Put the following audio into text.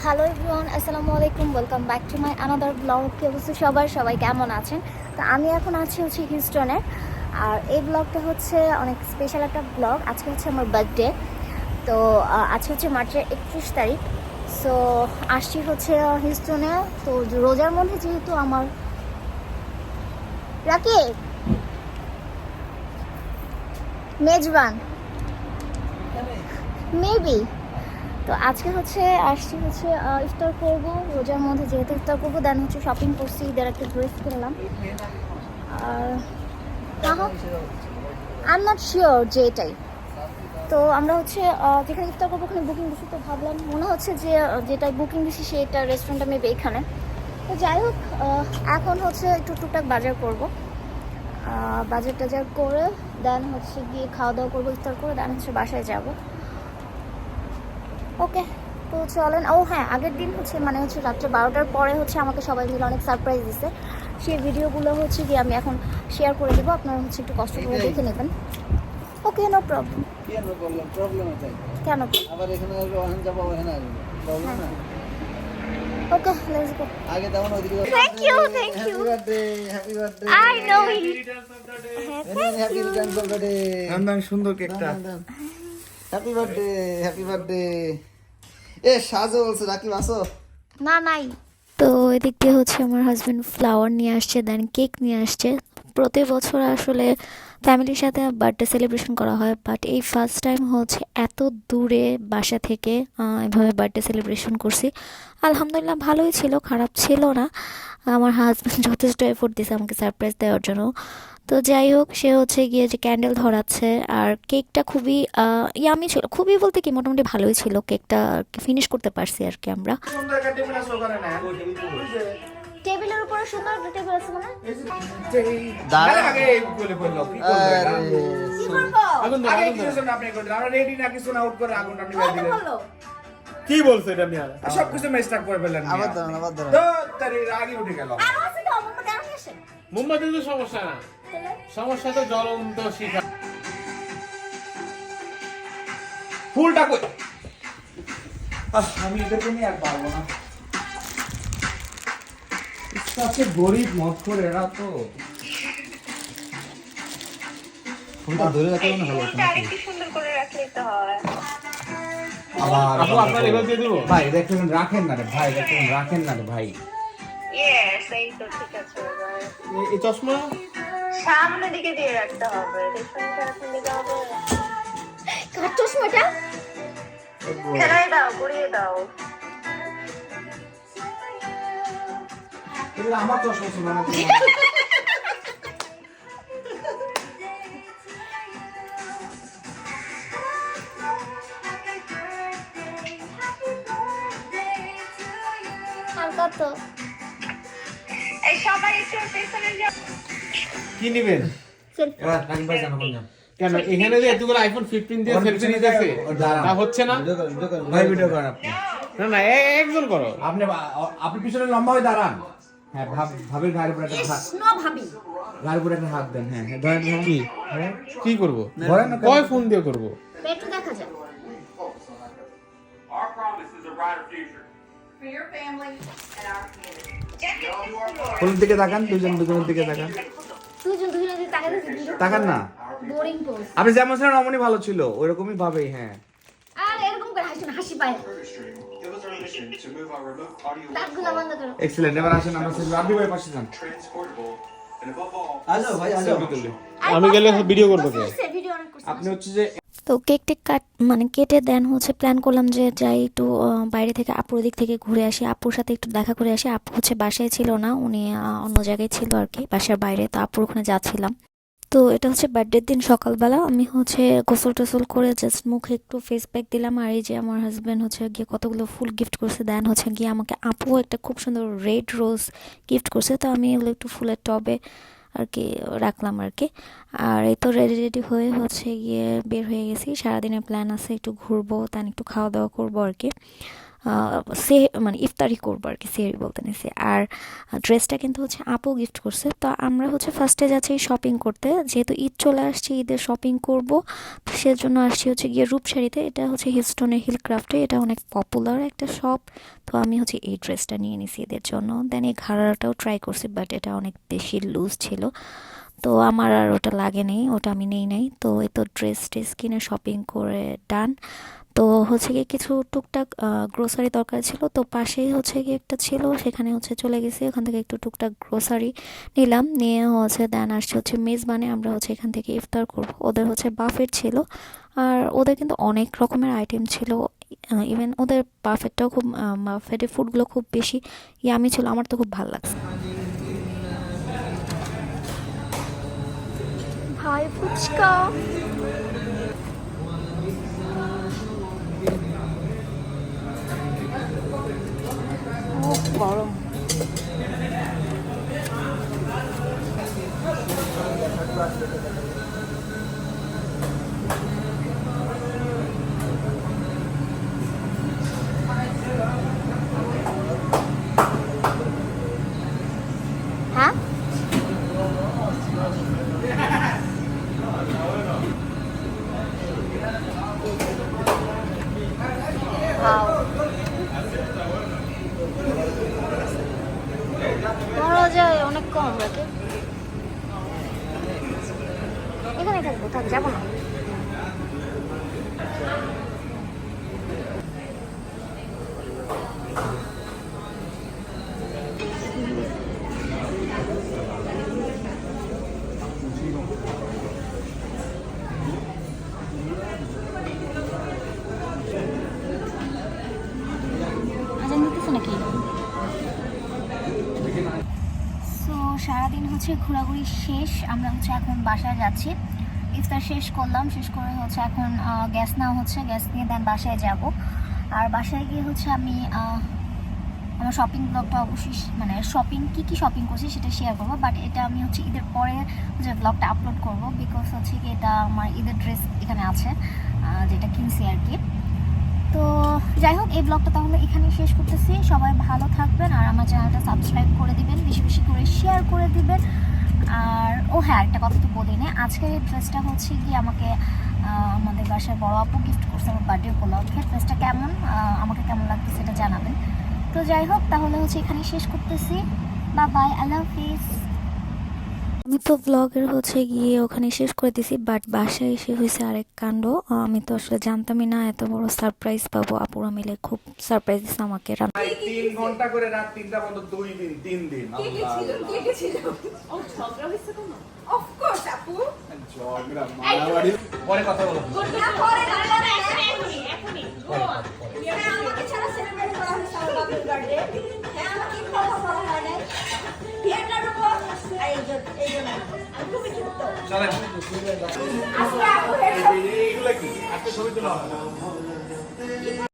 Hello everyone আসসালামু আলাইকুম welcome back to my another blog কি অবস্থা? সবার সবাই কেমন আছেন? তো আমি এখন আছি হচ্ছে হিউস্টনে আর এই ব্লগটা হচ্ছে অনেক স্পেশাল একটা ব্লগ আজকে হচ্ছে আমার বার্থডে তো আজকে হচ্ছে মার্চের একত্রিশ তারিখ। সো আসছি হচ্ছে হিউস্টনে তো রোজার মধ্যে যেহেতু আমার রাকি মেজবান। মেবি তো আজকে হচ্ছে আসছি হচ্ছে ইফতার করব। রোজার মধ্যে যেহেতু ইফতার করব দেন হচ্ছে শপিং করছি, ঈদের একটা ড্রেস কিনলাম। আর আই এম নট শিওর যে এটাই। তো আমরা হচ্ছে যেখানে ইফতার করব, ওখানে বুকিং দিছি, তো ভাবলাম মনে হচ্ছে যে যেটাই বুকিং দিছি, সেটা রেস্টুরেন্টটা মেবি এখানে। তো যাই হোক এখন হচ্ছে একটু টুকটাক বাজার করব। বাজার টাজার করে দেন হচ্ছে গিয়ে খাওয়া দাওয়া করব, ইফতার করে দেন হচ্ছে বাসায় যাব। ওকে তো চলেন। ও হ্যাঁ আগের দিন হচ্ছে মানে হচ্ছে রাত্রে বারোটার পরে হচ্ছে আমাকে সবাই মিলে অনেক সারপ্রাইজ দিছে। সেই ভিডিওগুলো হচ্ছে কি আমি এখন শেয়ার করে দেবো। আপনারা হচ্ছে একটু কষ্ট করে দেখে নেবেন। ওকে নো প্রবলেম কেন বললাম? প্রবলেম কেন? আবার এখানে আসব ওখানে যাব ওখানে আসব। প্রবলেম না? Thank you, সুন্দর কেকটা হ্যাপি বার্থডে হ্যাপি বার্থডে এ সাজো বলছে রাকিব আসো। না নাই। তো এদিক দিয়ে হচ্ছে আমার হাজব্যান্ড ফ্লাওয়ার নিয়ে আসছে দেন কেক নিয়ে আসছে। প্রতি বছর আসলে ফ্যামিলির সাথে বার্থডে সেলিব্রেশন করা হয় বাট এই ফার্স্ট টাইম হচ্ছে এত দূরে বাসা থেকে এভাবে বার্থডে সেলিব্রেশন করছি। আলহামদুলিল্লাহ ভালোই ছিল খারাপ ছিল না। আমার হাজব্যান্ড যথেষ্ট এফোর্ট দিয়েছে আমাকে সারপ্রাইজ দেওয়ার জন্য। তো যাই হোক সে হচ্ছে গিয়ে যে ক্যান্ডেল ধরাচ্ছে আর কেকটা খুবই ইয়ামি ছিল। খুবই বলতে কি মোটামুটি ভালোই ছিল। কেকটা ফিনিশ করতে পারছি আর কি আমরা। টেবিলের উপরে সুন্দর একটা টেবিল আছে মানে আরে আগে বলে বলল কি আরে। আগুন ধরো আগে কিছু আপনি করলেন আমরা রেডি না কিছু না আউট করে আগুন আপনি দিলেন। কি বলছো এটা মিয়া? সব কিছু মেস্টাক করে ফেললেন আবার দাঁড়ান আবার দাঁড়ান তো তার রাগি উঠে গেল। মোমবাতি তো সমস্যা না। সমস্যা তো জ্বলন্ত শিখা ফুলটা কই? আহ, আমি এদেরকে নিয়ে আর পারব না। সবচেয়ে গরিব মত করে এরা তো ফোনটা ধরে রাখতে মনে ভালো হতো নাকি? আবার আপু আপনার এবার দিয়ে দেবো। ভাই দেখেন রাখেন না রে ভাই দেখেন রাখেন না রে ভাই। এই তো ঠিক আছে এই- এই চশমা? সামনের দিকে দিয়ে রাখতে হবে পেছনে রাখতে কার চশমাটা? ফেলাই দাও ঘুরিয়ে দাও। আমার চশমা ছিল আর কত এই সবাই একটু পেছনে যাও। কি নেবেন? এবার ভাই কোন? কেন এখানে যে এতগুলো আইফোন ফিফটিন দিয়ে ওর সেলফি নিতেছে তা হচ্ছে না? ভাই ভিডিও করেন আপনি। না না একজন করো। আপনি আপনি পিছনে লম্বা হয়ে দাঁড়ান। হ্যাঁ ভাব ভাবির গায়ের উপর একটা হাত। নো ভাবি। গায়ের উপর একটা হাত দেন হ্যাঁ হ্যাঁ ধরেন। কি? হ্যাঁ। কি করব? ধরেন না কয় ফোন দিয়ে করব? পেটু দেখা যায় Our promise is a brighter future. কোন দিকে তাকান? দুজন দুজনের দিকে তাকান। দুজন দুজনের দিকে তাকাতে তাকান না। বোরিং পোজ আপনি যেমন ছিলেন অমনই ভালো ছিল। ওইরকমই ভাবেই হ্যাঁ। আর এরকম করে হাসি হাসি পায় এক্সেলেন্ট এবার আসেন আমরা ভাই পাশে যান। আমি গেলে ভিডিও করব কে? আপনি হচ্ছে যে তো কেক টেক কাট মানে কেটে দেন হচ্ছে প্ল্যান করলাম যে যাই একটু বাইরে থেকে আপুর দিক থেকে ঘুরে আসি আপুর সাথে একটু দেখা করে আসি। আপু হচ্ছে বাসায় ছিল না উনি অন্য জায়গায় ছিল আর কি বাসার বাইরে তো আপুর ওখানে যাচ্ছিলাম। তো এটা হচ্ছে বার্থডের দিন সকালবেলা আমি হচ্ছে গোসল টোসল করে জাস্ট মুখে একটু ফেস প্যাক দিলাম আর এই যে আমার হাজব্যান্ড হচ্ছে গিয়ে কতগুলো ফুল গিফট করছে দেন হচ্ছে গিয়ে আমাকে আপু একটা খুব সুন্দর রেড রোজ গিফট করছে তো আমি এগুলো একটু ফুলের টবে আর কি রাখলাম আর কি আর এই তো রেডি রেডি হয়ে হচ্ছে গিয়ে বের হয়ে গেছি। সারাদিনের প্ল্যান আছে একটু ঘুরবো তান একটু খাওয়া দাওয়া করব আর কি সে মানে ইফতারি করব আর কি সেহরি বলতে নিছি আর ড্রেসটা কিন্তু হচ্ছে আপু গিফট করছে। তো আমরা হচ্ছে ফার্স্টে যাচ্ছি শপিং করতে। যেহেতু ঈদ চলে আসছে, ঈদের শপিং করব সেজন্য আসছি হচ্ছে গিয়ে রূপসারিতে। এটা হচ্ছে হিলস্টোনের হিল ক্রাফটে এটা অনেক পপুলার একটা শপ তো আমি হচ্ছে এই ড্রেসটা নিয়ে নিছি এদের জন্য। দেন এই ঘাড়াটাও ট্রাই করছি বাট এটা অনেক বেশি লুজ ছিল। তো আমার আর ওটা লাগে নেই, ওটা আমি নেই নাই। তো এই তো ড্রেস টেস কিনে শপিং করে ডান তো হচ্ছে গিয়ে কিছু টুকটাক গ্রোসারি দরকার ছিল। তো পাশেই হচ্ছে গিয়ে একটা ছিল, সেখানে হচ্ছে চলে গেছি। ওখান থেকে একটু টুকটাক গ্রোসারি নিলাম। নিয়ে হচ্ছে দেন আসছে হচ্ছে মেজবানে। আমরা হচ্ছে এখান থেকে ইফতার করব। ওদের হচ্ছে বাফেট ছিল। আর ওদের কিন্তু অনেক রকমের আইটেম ছিল। ইভেন ওদের বাফেটটাও খুব বাফেটের ফুডগুলো খুব বেশি ইয়ামি ছিল। আমার তো খুব ভালো লাগছে। ফুচকা। গরম হ্যাঁ খাও তোমার যে অনেক কম রাখে এখানে থাকব থাক যাব না আচ্ছা নিতেছে নাকি সো সারাদিন হচ্ছে ঘোরাঘুরি শেষ আমরা হচ্ছে এখন বাসায় যাচ্ছি। ইফতার শেষ করলাম। শেষ করে হচ্ছে এখন গ্যাস নেওয়া হচ্ছে। গ্যাস নিয়ে দেন বাসায় যাব। আর বাসায় গিয়ে হচ্ছে আমি আমার শপিং ব্লগটা অবশ্যই মানে শপিং কী কী শপিং করছি সেটা শেয়ার করব। বাট এটা আমি হচ্ছে ঈদের পরে হচ্ছে ব্লগটা আপলোড করব বিকজ হচ্ছে কি এটা আমার ঈদের ড্রেস এখানে আছে যেটা কিনছি আর কি। তো যাই হোক, এই ব্লগটা তাহলে এখানে শেষ করতেছি। সবাই ভালো থাকবেন আর আমার চ্যানেলটা সাবস্ক্রাইব করে দিবেন, বেশি বেশি করে শেয়ার করে দিবেন। আর, ও হ্যাঁ একটা কথা তো বলি না, আজকের এই ড্রেসটা হচ্ছে কি আমাকে আমাদের বাসায় বড় আপু গিফট করছে, আমার বার্থডে উপলক্ষে। ড্রেসটা কেমন আমাকে কেমন লাগবে সেটা জানাবেন। তো যাই হোক, তাহলে হচ্ছে এখানে শেষ করতেছি। বা বাই আল্লাহ হাফিজ আমি তো ব্লগের হচ্ছে গিয়ে ওখানে শেষ করে দিছি বাট বাসায় এসে হয়েছে আরেক কাণ্ড। আমি তো আসলে জানতামই না এত বড় সারপ্রাইজ পাবো। আপুরা মিলে খুব সারপ্রাইজ দিচ্ছে আমাকে রান্না তিন ঘণ্টা করে রাত তিনটা পর্যন্ত দুই দিন তিন দিন। ঝগড়া মারামারি। পরে কথা বলো। চলেন এইগুলা কি? আজকে ছবি তোলা